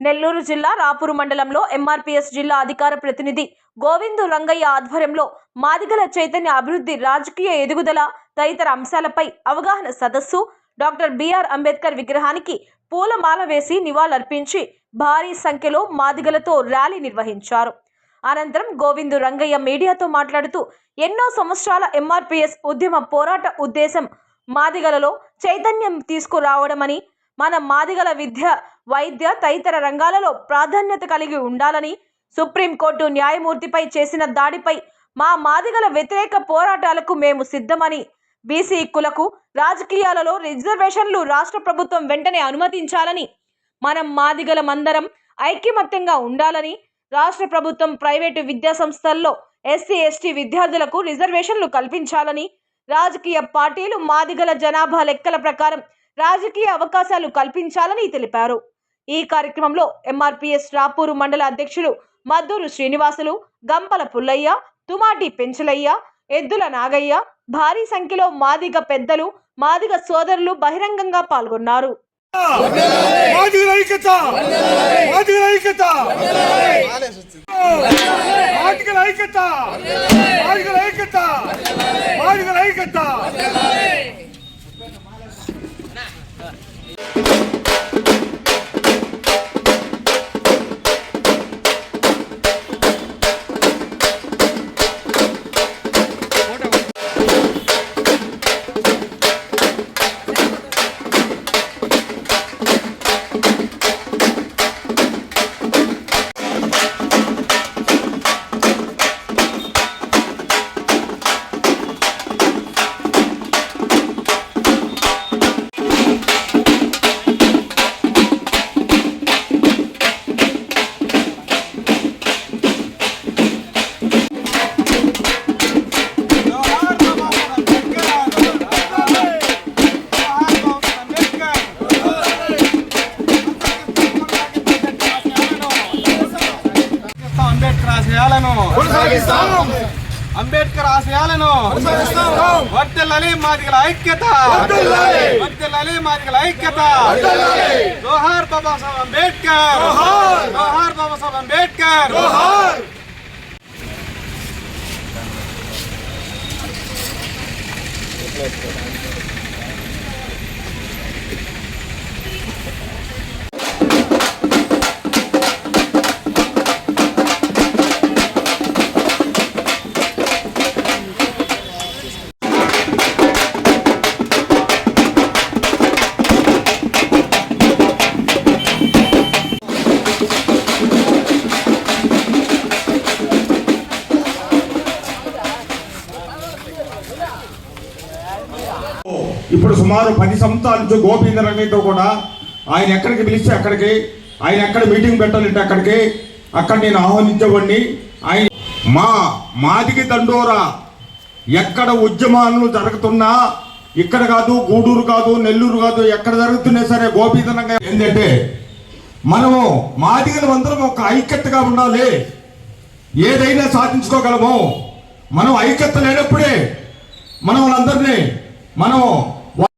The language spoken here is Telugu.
నెల్లూరు జిల్లా రాపూరు మండలంలో ఎంఆర్పీఎస్ జిల్లా అధికార ప్రతినిధి గోవిందు రంగయ్య ఆధ్వర్యంలో మాదిగల చైతన్య అభివృద్ధి రాజకీయ ఎదుగుదల తదితర అంశాలపై అవగాహన సదస్సు. డాక్టర్ బిఆర్ అంబేద్కర్ విగ్రహానికి పూలమాల వేసి నివాళులర్పించి భారీ సంఖ్యలో మాదిగలతో ర్యాలీ నిర్వహించారు. అనంతరం గోవిందు రంగయ్య మీడియాతో మాట్లాడుతూ ఎన్నో సంవత్సరాల ఎంఆర్పీఎస్ ఉద్యమ పోరాట ఉద్దేశం మాదిగలలో చైతన్యం తీసుకురావడమని మన మాదిగల విద్య వైద్య తదితర రంగాలలో ప్రాధాన్యత కలిగి ఉండాలని సుప్రీంకోర్టు న్యాయమూర్తిపై చేసిన దాడిపై మా మాదిగల వ్యతిరేక పోరాటాలకు మేము సిద్ధమని బీసీ కులకు రాజకీయాలలో రిజర్వేషన్లు రాష్ట్ర ప్రభుత్వం వెంటనే అనుమతించాలని మనం మాదిగల మందరం ఐక్యమత్యంగా ఉండాలని రాష్ట్ర ప్రభుత్వం ప్రైవేటు విద్యా సంస్థల్లో ఎస్సీ ఎస్టీ విద్యార్థులకు రిజర్వేషన్లు కల్పించాలని రాజకీయ పార్టీలు మాదిగల జనాభా లెక్కల ప్రకారం రాజకీయ అవకాశాలు కల్పించాలని తెలిపారు. ఈ కార్యక్రమంలో ఎంఆర్పీఎస్ రాపూరు మండల అధ్యక్షులు మద్దూరు శ్రీనివాసులు గంపల పుల్లయ్య తుమాటి పెంచలయ్య ఎద్దుల నాగయ్య భారీ సంఖ్యలో మాదిగ పెద్దలు మాదిగ సోదరులు బహిరంగంగా పాల్గొన్నారు. ఐక్యత! మాదిగల ఐక్యత అంబేద్కర్ ఆశయాలను అంబేద్కర్ ఆశయాలను వర్తిల్లాలి మాదిగల ఐక్యత. వర్తిల్లాలి మాదిగల ఐక్యత. జోహార్ బాబాసాహెబ్ అంబేద్కర్. జోహార్. జోహార్ బాబాసాహెబ్ అంబేద్కర్. జోహార్. ఇప్పుడు సుమారు పది సంవత్సరాల నుంచి గోపీంద్ర రంగయ్యతో కూడా ఆయన ఎక్కడికి పిలిస్తే అక్కడికి ఆయన ఎక్కడ మీటింగ్ పెట్టాలంటే అక్కడికి అక్కడ నేను ఆహ్వానించేవాడిని. ఆయన మా మాదికి దండోరా ఎక్కడ ఉద్యమాలు జరుగుతున్నా ఇక్కడ కాదు గూడూరు కాదు నెల్లూరు కాదు ఎక్కడ జరుగుతున్నా సరే గోపీతనంగా ఏంటంటే మనము మాదిగలు అందరం ఒక ఐక్యతగా ఉండాలి. ఏదైనా సాధించుకోగలము. మనం ఐక్యత లేనప్పుడే మనం వాళ్ళందరినీ మనం